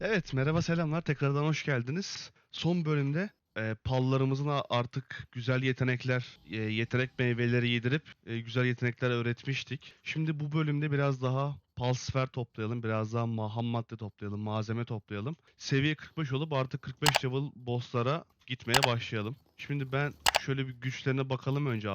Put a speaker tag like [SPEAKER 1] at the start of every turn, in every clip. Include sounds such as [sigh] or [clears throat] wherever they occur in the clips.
[SPEAKER 1] Evet, merhaba selamlar. Tekrardan hoş geldiniz. Son bölümde e, pallarımızın artık güzel yetenekler, e, yetenek meyveleri yedirip e, güzel yetenekler öğretmiştik. Şimdi bu bölümde biraz daha palsfer toplayalım, biraz daha ma- madde toplayalım, malzeme toplayalım. Seviye 45 olup artık 45 level bosslara gitmeye başlayalım. Şimdi ben şöyle bir güçlerine bakalım önce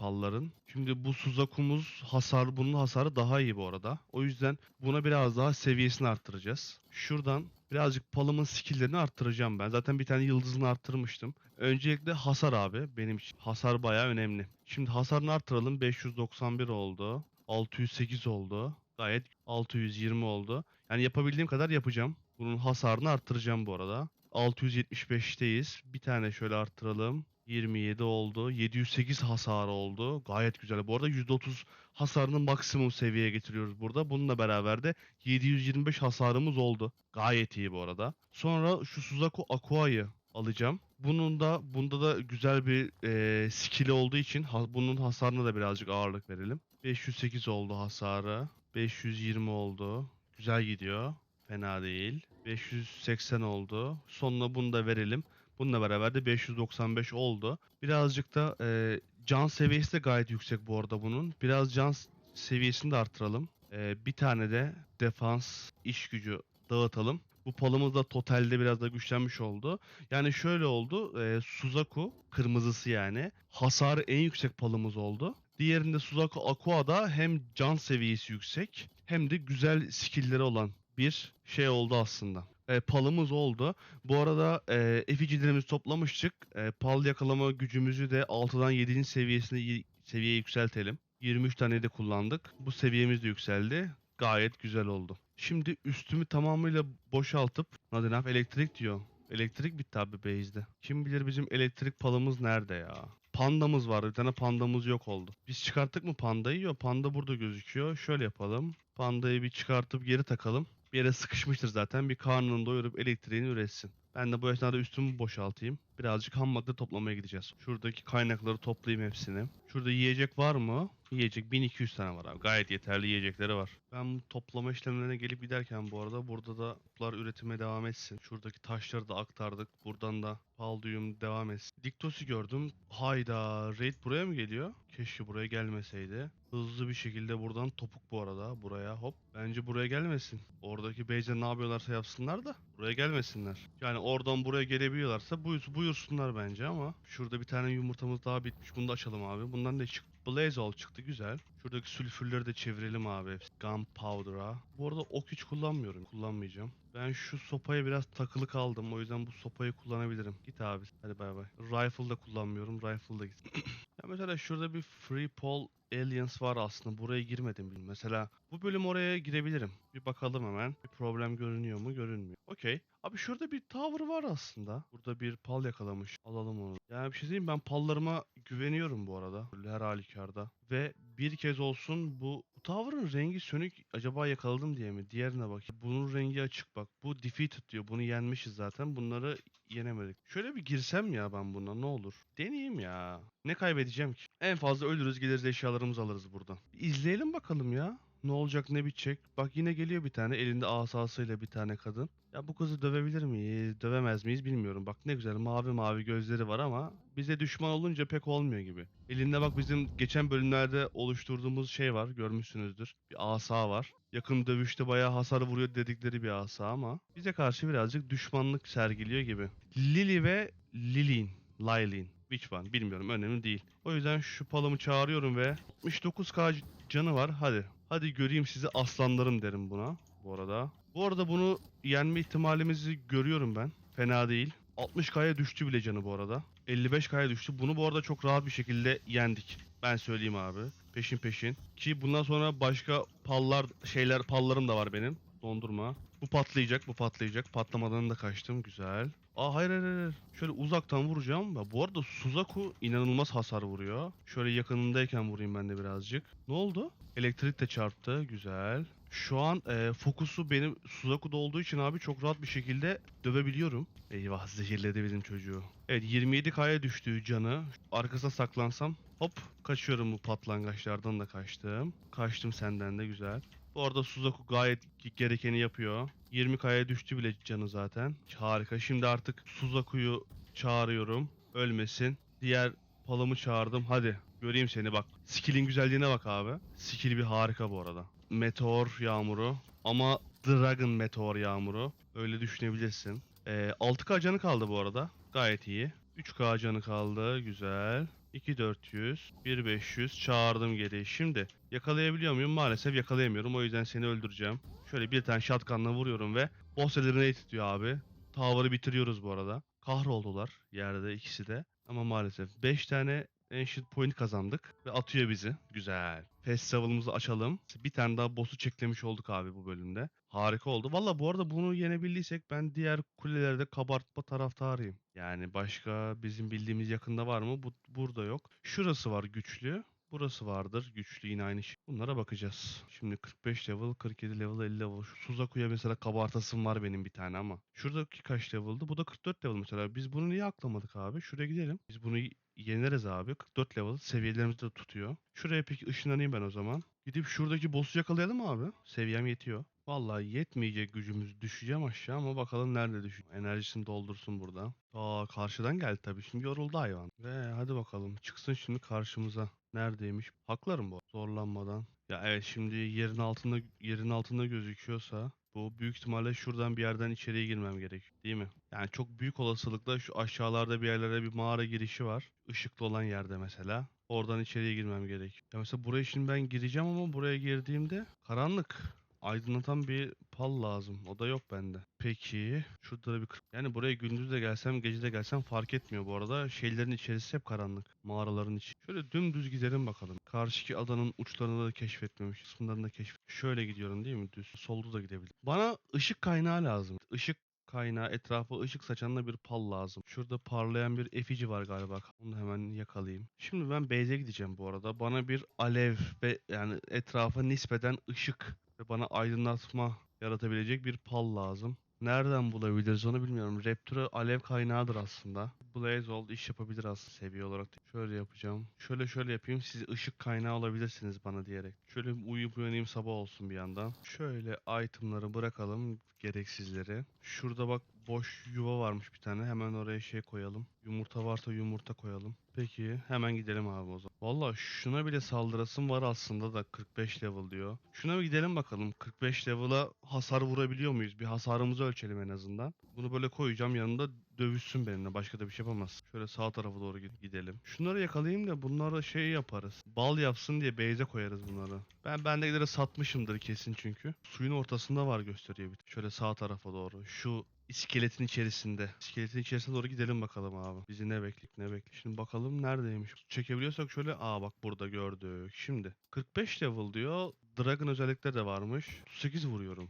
[SPEAKER 1] palların. Şimdi bu Suzaku'muz hasar, bunun hasarı daha iyi bu arada. O yüzden buna biraz daha seviyesini arttıracağız. Şuradan birazcık palımın skill'lerini arttıracağım ben. Zaten bir tane yıldızını arttırmıştım. Öncelikle hasar abi. Benim için hasar bayağı önemli. Şimdi hasarını arttıralım. 591 oldu. 608 oldu. Gayet 620 oldu. Yani yapabildiğim kadar yapacağım. Bunun hasarını arttıracağım bu arada. 675'teyiz. Bir tane şöyle arttıralım. 27 oldu. 708 hasarı oldu. Gayet güzel. Bu arada %30 hasarını maksimum seviyeye getiriyoruz burada. Bununla beraber de 725 hasarımız oldu. Gayet iyi bu arada. Sonra şu Suzaku Aqua'yı alacağım. Bunun da bunda da güzel bir e, skill'i olduğu için ha- bunun hasarına da birazcık ağırlık verelim. 508 oldu hasarı. 520 oldu. Güzel gidiyor. Fena değil. 580 oldu. Sonuna bunu da verelim. Bununla beraber de 595 oldu. Birazcık da e, can seviyesi de gayet yüksek bu arada bunun. Biraz can seviyesini de artıralım. E, bir tane de defans iş gücü dağıtalım. Bu palımız da totalde biraz da güçlenmiş oldu. Yani şöyle oldu. E, Suzaku kırmızısı yani. Hasarı en yüksek palımız oldu. Diğerinde Suzaku Aqua'da hem can seviyesi yüksek hem de güzel skill'leri olan bir şey oldu aslında. E, palımız oldu. Bu arada e, efficilerimizi toplamıştık. E, pal yakalama gücümüzü de 6'dan 7. seviyesine seviyeye yükseltelim. 23 tane de kullandık. Bu seviyemiz de yükseldi. Gayet güzel oldu. Şimdi üstümü tamamıyla boşaltıp Nadinaf elektrik diyor. Elektrik bitti abi base'de. Kim bilir bizim elektrik palımız nerede ya? Pandamız var. Bir tane pandamız yok oldu. Biz çıkarttık mı pandayı? Yok panda burada gözüküyor. Şöyle yapalım. Pandayı bir çıkartıp geri takalım. Bir yere sıkışmıştır zaten. Bir karnını doyurup elektriğini üretsin. Ben de bu esnada üstümü boşaltayım. Birazcık ham madde toplamaya gideceğiz. Şuradaki kaynakları toplayayım hepsini. Şurada yiyecek var mı? Yiyecek 1200 tane var abi. Gayet yeterli yiyecekleri var. Ben bu toplama işlemlerine gelip giderken bu arada burada da toplar üretime devam etsin. Şuradaki taşları da aktardık. Buradan da Palduyum devam etsin. Diktosi gördüm. Hayda. Raid buraya mı geliyor? Keşke buraya gelmeseydi. Hızlı bir şekilde buradan topuk bu arada. Buraya hop. Bence buraya gelmesin. Oradaki base'e ne yapıyorlarsa yapsınlar da buraya gelmesinler. Yani oradan buraya gelebiliyorlarsa buyur, buyursunlar bence ama şurada bir tane yumurtamız daha bitmiş. Bunu da açalım abi. Bundan da çık Blaze All çıktı güzel. Şuradaki sülfürleri de çevirelim abi. hepsi. Gunpowder'a. Bu arada ok hiç kullanmıyorum. Kullanmayacağım. Ben şu sopaya biraz takılı kaldım. O yüzden bu sopayı kullanabilirim. Git abi. Hadi bay bay. Rifle da kullanmıyorum. Rifle da git. [clears throat] ya mesela şurada bir Free Pol Aliens var aslında. Buraya girmedim bile. Mesela bu bölüm oraya girebilirim. Bir bakalım hemen. Bir problem görünüyor mu? Görünmüyor. Okey. Abi şurada bir tower var aslında. Burada bir pal yakalamış. Alalım onu. Yani bir şey diyeyim ben pallarıma güveniyorum bu arada. Her halükarda. Ve bir kez olsun bu, bu tower'ın rengi sönük acaba yakaladım diye mi? Diğerine bak. Bunun rengi açık bak. Bu defeated diyor. Bunu yenmişiz zaten. Bunları yenemedik. Şöyle bir girsem ya ben buna ne olur. Deneyeyim ya. Ne kaybedeceğim ki? En fazla ölürüz geliriz eşyalarımızı alırız buradan. İzleyelim bakalım ya. Ne olacak ne bitecek. Bak yine geliyor bir tane elinde asasıyla bir tane kadın. Ya bu kızı dövebilir miyiz, dövemez miyiz bilmiyorum. Bak ne güzel mavi mavi gözleri var ama bize düşman olunca pek olmuyor gibi. Elinde bak bizim geçen bölümlerde oluşturduğumuz şey var görmüşsünüzdür. Bir asa var. Yakın dövüşte bayağı hasar vuruyor dedikleri bir asa ama bize karşı birazcık düşmanlık sergiliyor gibi. Lily ve Lilin, Lylin. Which one bilmiyorum önemli değil. O yüzden şu palımı çağırıyorum ve 69k canı var hadi. Hadi göreyim sizi aslanlarım derim buna bu arada. Bu arada bunu yenme ihtimalimizi görüyorum ben. Fena değil. 60k'ya düştü bile canı bu arada. 55k'ya düştü. Bunu bu arada çok rahat bir şekilde yendik. Ben söyleyeyim abi. Peşin peşin. Ki bundan sonra başka pallar şeyler pallarım da var benim. Dondurma. Bu patlayacak, bu patlayacak. Patlamadan da kaçtım. Güzel. Aa hayır hayır hayır. Şöyle uzaktan vuracağım. Bu arada Suzaku inanılmaz hasar vuruyor. Şöyle yakınındayken vurayım ben de birazcık. Ne oldu? Elektrik de çarptı. Güzel. Şu an e, fokusu benim Suzaku'da olduğu için abi çok rahat bir şekilde dövebiliyorum. Eyvah zehirledi bizim çocuğu. Evet 27K'ya düştü canı. Arkasına saklansam hop kaçıyorum bu patlangaçlardan da kaçtım. Kaçtım senden de güzel. Bu arada Suzaku gayet gerekeni yapıyor. 20K'ya düştü bile canı zaten. Harika. Şimdi artık Suzaku'yu çağırıyorum. Ölmesin. Diğer palımı çağırdım. Hadi göreyim seni bak. Skill'in güzelliğine bak abi. Skill bir harika bu arada. Meteor yağmuru. Ama Dragon Meteor yağmuru. Öyle düşünebilirsin. Ee, 6K canı kaldı bu arada. Gayet iyi. 3K canı kaldı. Güzel. 2400, 1500 çağırdım geri. Şimdi yakalayabiliyor muyum? Maalesef yakalayamıyorum. O yüzden seni öldüreceğim. Şöyle bir tane shotgunla vuruyorum ve boss eliminate diyor abi. Tower'ı bitiriyoruz bu arada. Kahroldular yerde ikisi de. Ama maalesef 5 tane Ancient Point kazandık ve atıyor bizi. Güzel. Festival'ımızı açalım. Bir tane daha boss'u çeklemiş olduk abi bu bölümde. Harika oldu. Valla bu arada bunu yenebildiysek ben diğer kulelerde kabartma taraftarıyım. Yani başka bizim bildiğimiz yakında var mı? Bu, burada yok. Şurası var güçlü. Burası vardır. Güçlü yine aynı şey. Bunlara bakacağız. Şimdi 45 level, 47 level, 50 level. Şu Suzaku'ya mesela kabartasım var benim bir tane ama. Şuradaki kaç level'dı? Bu da 44 level mesela. Biz bunu niye aklamadık abi? Şuraya gidelim. Biz bunu yeneriz abi. 44 level. Seviyelerimizi de tutuyor. Şuraya peki ışınlanayım ben o zaman. Gidip şuradaki boss'u yakalayalım abi? Seviyem yetiyor. Vallahi yetmeyecek gücümüz düşeceğim aşağı ama bakalım nerede düşüyor. Enerjisini doldursun burada. Aa karşıdan geldi tabii. Şimdi yoruldu hayvan. Ve hadi bakalım çıksın şimdi karşımıza. Neredeymiş? Haklarım bu. Zorlanmadan. Ya evet şimdi yerin altında yerin altında gözüküyorsa bu büyük ihtimalle şuradan bir yerden içeriye girmem gerek. Değil mi? Yani çok büyük olasılıkla şu aşağılarda bir yerlere bir mağara girişi var. Işıklı olan yerde mesela. Oradan içeriye girmem gerek. Ya mesela buraya şimdi ben gireceğim ama buraya girdiğimde karanlık. Aydınlatan bir pal lazım. O da yok bende. Peki. Şurada da bir Yani buraya gündüz de gelsem gece de gelsem fark etmiyor bu arada. Şeylerin içerisi hep karanlık. Mağaraların içi. Şöyle dümdüz gidelim bakalım. Karşıki adanın uçlarını da keşfetmemiş. Kısımlarını da keşfet. Şöyle gidiyorum değil mi? Düz. Solda da gidebilirim. Bana ışık kaynağı lazım. Işık kaynağı etrafa ışık saçanla bir pal lazım. Şurada parlayan bir efici var galiba. Onu hemen yakalayayım. Şimdi ben base'e gideceğim bu arada. Bana bir alev ve yani etrafa nispeten ışık ve bana aydınlatma yaratabilecek bir pal lazım. Nereden bulabiliriz onu bilmiyorum. Raptor'a alev kaynağıdır aslında. Blaze iş yapabilir aslında seviye olarak. Şöyle yapacağım. Şöyle şöyle yapayım. Siz ışık kaynağı olabilirsiniz bana diyerek. Şöyle uyuyup uyanayım sabah olsun bir yandan. Şöyle itemları bırakalım. Gereksizleri. Şurada bak boş yuva varmış bir tane. Hemen oraya şey koyalım. Yumurta varsa yumurta koyalım. Peki hemen gidelim abi o zaman. Valla şuna bile saldırasım var aslında da 45 level diyor. Şuna bir gidelim bakalım. 45 level'a hasar vurabiliyor muyuz? Bir hasarımızı ölçelim en azından. Bunu böyle koyacağım yanında dövüşsün benimle. Başka da bir şey yapamaz. Şöyle sağ tarafa doğru gid- gidelim. Şunları yakalayayım da bunlara şey yaparız. Bal yapsın diye base'e koyarız bunları. Ben bendekileri satmışımdır kesin çünkü. Suyun ortasında var gösteriyor bir. Şöyle sağ tarafa doğru. Şu iskeletin içerisinde. İskeletin içerisine doğru gidelim bakalım abi. Bizi ne beklik ne beklik. Şimdi bakalım neredeymiş. Çekebiliyorsak şöyle aa bak burada gördük. Şimdi 45 level diyor. Dragon özellikleri de varmış. 8 vuruyorum.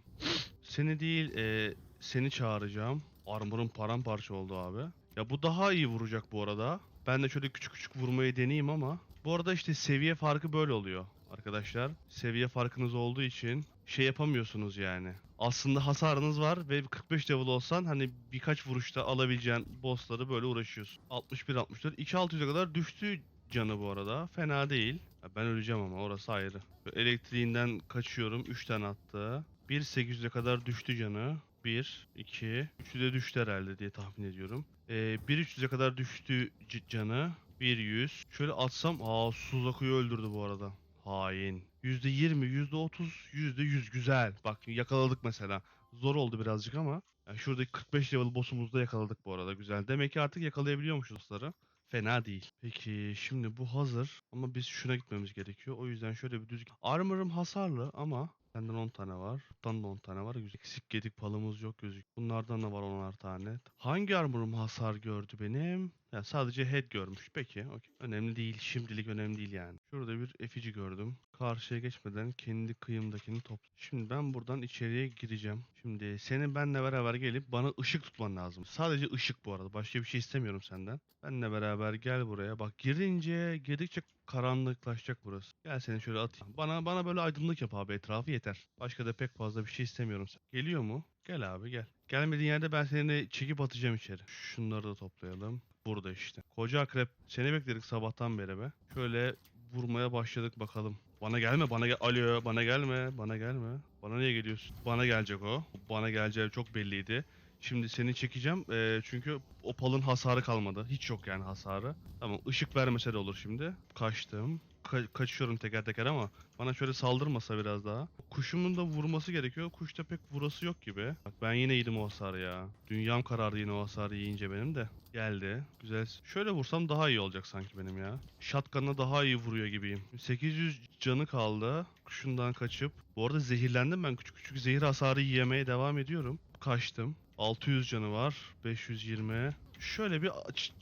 [SPEAKER 1] Seni değil e, seni çağıracağım. Armor'un paramparça oldu abi. Ya bu daha iyi vuracak bu arada. Ben de şöyle küçük küçük vurmayı deneyeyim ama. Bu arada işte seviye farkı böyle oluyor arkadaşlar. Seviye farkınız olduğu için şey yapamıyorsunuz yani. Aslında hasarınız var ve 45 level olsan hani birkaç vuruşta alabileceğin bossları böyle uğraşıyorsun. 61 64 2600'e kadar düştü canı bu arada. Fena değil. Ben öleceğim ama orası ayrı. Elektriğinden kaçıyorum. 3 tane attı. 1.800'e kadar düştü canı. 1, 2, 3'ü de düştü herhalde diye tahmin ediyorum. Ee, 1.300'e kadar düştü canı. 1.100. Şöyle atsam, aa Suzaku'yu öldürdü bu arada. Hain. %20, %30, %100 güzel. Bak yakaladık mesela. Zor oldu birazcık ama. Yani şuradaki 45 level boss'umuzu da yakaladık bu arada. Güzel. Demek ki artık yakalayabiliyormuşuz boss'ları. Fena değil. Peki şimdi bu hazır ama biz şuna gitmemiz gerekiyor. O yüzden şöyle bir düz... Armor'ım hasarlı ama Senden 10 tane var. Buradan da 10 tane var. Eksik gedik palımız yok gözük. Bunlardan da var 10'ar tane. Hangi armorum hasar gördü benim? Ya sadece head görmüş. Peki, okey. Önemli değil. Şimdilik önemli değil yani. Şurada bir efici gördüm. Karşıya geçmeden kendi kıyımdakini topla. Şimdi ben buradan içeriye gireceğim. Şimdi senin benle beraber gelip bana ışık tutman lazım. Sadece ışık bu arada. Başka bir şey istemiyorum senden. Benle beraber gel buraya. Bak girince girdikçe karanlıklaşacak burası. Gel seni şöyle atayım. Bana bana böyle aydınlık yap abi etrafı yeter. Başka da pek fazla bir şey istemiyorum. Geliyor mu? Gel abi gel. Gelmediğin yerde ben seni çekip atacağım içeri. Şunları da toplayalım. Burada işte. Koca akrep seni bekledik sabahtan beri be. Şöyle vurmaya başladık bakalım. Bana gelme bana gel. Alo bana gelme bana gelme. Bana niye geliyorsun? Bana gelecek o. Bana geleceği çok belliydi. Şimdi seni çekeceğim eee, çünkü o palın hasarı kalmadı. Hiç yok yani hasarı. Tamam ışık vermese de olur şimdi. Kaçtım. Ka- kaçıyorum teker teker ama bana şöyle saldırmasa biraz daha. Kuşumun da vurması gerekiyor. Kuşta pek vurası yok gibi. Bak ben yine yedim o hasarı ya. Dünyam karardı yine o hasarı yiyince benim de. Geldi. Güzel. Şöyle vursam daha iyi olacak sanki benim ya. Shotgun'la daha iyi vuruyor gibiyim. 800 canı kaldı. Kuşundan kaçıp. Bu arada zehirlendim ben. Küçük küçük zehir hasarı yemeye devam ediyorum. Kaçtım. 600 canı var. 520. Şöyle bir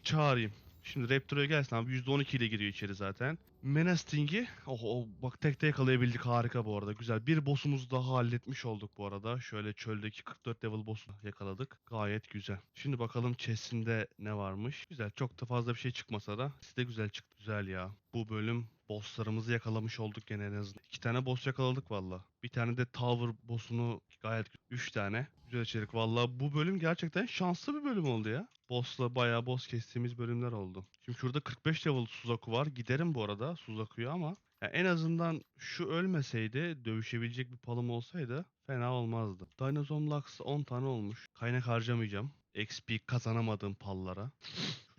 [SPEAKER 1] çağırayım. Şimdi Raptor'a gelsin abi. %12 ile giriyor içeri zaten. Menasting'i oh, oh, bak tekte yakalayabildik harika bu arada güzel. Bir boss'umuzu daha halletmiş olduk bu arada. Şöyle çöldeki 44 level boss'u yakaladık. Gayet güzel. Şimdi bakalım chest'inde ne varmış. Güzel çok da fazla bir şey çıkmasa da size güzel çıktı. Güzel ya. Bu bölüm bosslarımızı yakalamış olduk gene en azından. İki tane boss yakaladık valla. Bir tane de tower boss'unu gayet üç tane. Güzel içerik valla. Bu bölüm gerçekten şanslı bir bölüm oldu ya. Boss'la bayağı boss kestiğimiz bölümler oldu. Şimdi şurada 45 level Suzaku var. Giderim bu arada Suzaku'ya ama ya en azından şu ölmeseydi dövüşebilecek bir palım olsaydı fena olmazdı. Dinozom Lux 10 tane olmuş. Kaynak harcamayacağım. XP kazanamadığım pallara.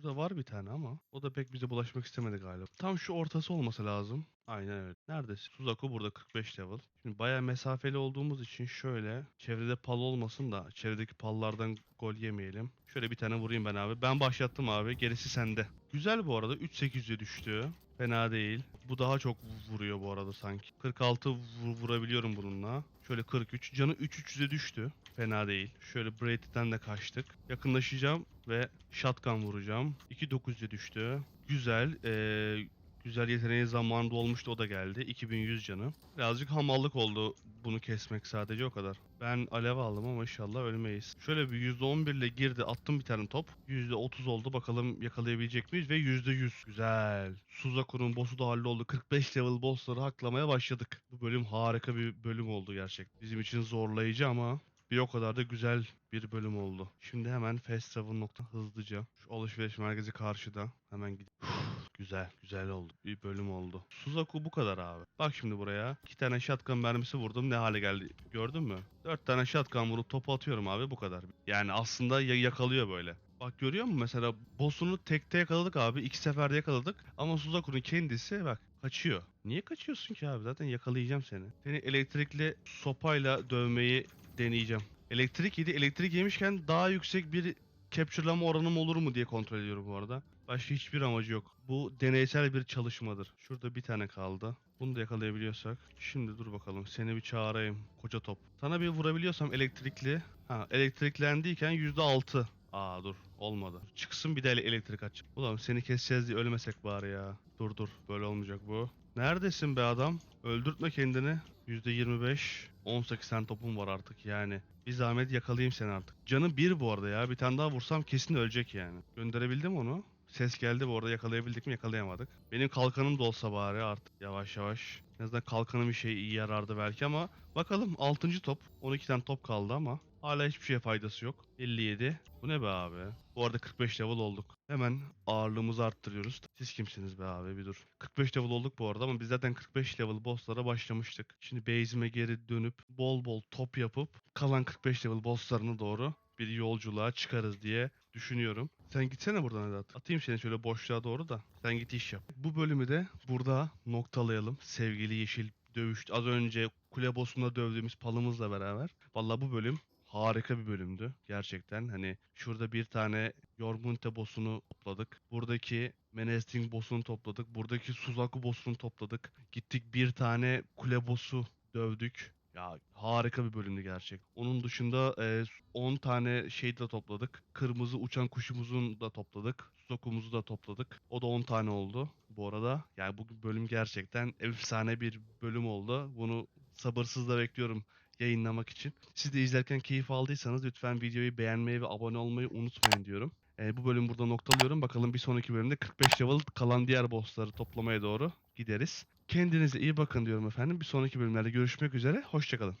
[SPEAKER 1] Şurada var bir tane ama o da pek bize bulaşmak istemedi galiba. Tam şu ortası olması lazım. Aynen öyle. Neredesin? Suzaku burada 45 level. Şimdi bayağı mesafeli olduğumuz için şöyle çevrede pal olmasın da çevredeki pallardan gol yemeyelim. Şöyle bir tane vurayım ben abi. Ben başlattım abi. Gerisi sende. Güzel bu arada. 3.800'e düştü. Fena değil. Bu daha çok vuruyor bu arada sanki. 46 vur- vurabiliyorum bununla. Şöyle 43. Canı 3.300'e düştü. Fena değil. Şöyle Braid'den de kaçtık. Yakınlaşacağım ve shotgun vuracağım. 2.900'e düştü. Güzel. Ee, güzel yeteneği zamanında olmuştu o da geldi. 2100 canı. Birazcık hamallık oldu bunu kesmek sadece o kadar. Ben alev aldım ama inşallah ölmeyiz. Şöyle bir %11 ile girdi attım bir tane top. %30 oldu bakalım yakalayabilecek miyiz ve %100. Güzel. Suzaku'nun boss'u da halloldu. 45 level boss'ları haklamaya başladık. Bu bölüm harika bir bölüm oldu gerçekten. Bizim için zorlayıcı ama bir o kadar da güzel bir bölüm oldu. Şimdi hemen fast travel nokta hızlıca. Şu alışveriş merkezi karşıda. Hemen gidip. Güzel, güzel oldu. Bir bölüm oldu. Suzaku bu kadar abi. Bak şimdi buraya. iki tane shotgun mermisi vurdum. Ne hale geldi? Gördün mü? Dört tane shotgun vurup topu atıyorum abi. Bu kadar. Yani aslında ya- yakalıyor böyle. Bak görüyor musun mesela boss'unu tekte yakaladık abi. iki seferde yakaladık. Ama Suzaku'nun kendisi bak kaçıyor. Niye kaçıyorsun ki abi? Zaten yakalayacağım seni. Seni elektrikli sopayla dövmeyi deneyeceğim. Elektrik yedi. Elektrik yemişken daha yüksek bir capture'lama oranım olur mu diye kontrol ediyorum bu arada. Başka hiçbir amacı yok. Bu deneysel bir çalışmadır. Şurada bir tane kaldı. Bunu da yakalayabiliyorsak. Şimdi dur bakalım. Seni bir çağırayım. Koca top. Sana bir vurabiliyorsam elektrikli. Ha elektriklendiyken %6. Aa dur olmadı. Çıksın bir de ele- elektrik aç. Ulan seni keseceğiz diye ölmesek bari ya. Dur dur böyle olmayacak bu. Neredesin be adam? Öldürtme kendini. %25. 18 tane topum var artık yani. Bir zahmet yakalayayım seni artık. Canı bir bu arada ya. Bir tane daha vursam kesin ölecek yani. Gönderebildim onu. Ses geldi bu arada yakalayabildik mi yakalayamadık. Benim kalkanım da olsa bari artık yavaş yavaş. En azından kalkanım bir şey iyi yarardı belki ama bakalım 6. top. 12 tane top kaldı ama hala hiçbir şeye faydası yok. 57. Bu ne be abi? Bu arada 45 level olduk. Hemen ağırlığımızı arttırıyoruz. Siz kimsiniz be abi bir dur. 45 level olduk bu arada ama biz zaten 45 level bosslara başlamıştık. Şimdi base'ime geri dönüp bol bol top yapıp kalan 45 level bosslarına doğru bir yolculuğa çıkarız diye düşünüyorum. Sen gitsene buradan Vedat. Atayım seni şöyle boşluğa doğru da sen git iş yap. Bu bölümü de burada noktalayalım. Sevgili Yeşil dövüş. Az önce kule boss'unda dövdüğümüz palımızla beraber. Vallahi bu bölüm harika bir bölümdü gerçekten. Hani şurada bir tane Jormunte boss'unu topladık. Buradaki Menasting boss'unu topladık. Buradaki Suzaku boss'unu topladık. Gittik bir tane kule boss'u dövdük. Ya harika bir bölümdü gerçek. Onun dışında e, 10 tane şey de topladık. Kırmızı uçan kuşumuzun da topladık. Sokumuzu da topladık. O da 10 tane oldu bu arada. Yani bu bölüm gerçekten efsane bir bölüm oldu. Bunu sabırsızla bekliyorum yayınlamak için. Siz de izlerken keyif aldıysanız lütfen videoyu beğenmeyi ve abone olmayı unutmayın diyorum. E, bu bölüm burada noktalıyorum. Bakalım bir sonraki bölümde 45 level kalan diğer bossları toplamaya doğru gideriz. Kendinize iyi bakın diyorum efendim. Bir sonraki bölümlerde görüşmek üzere. Hoşçakalın.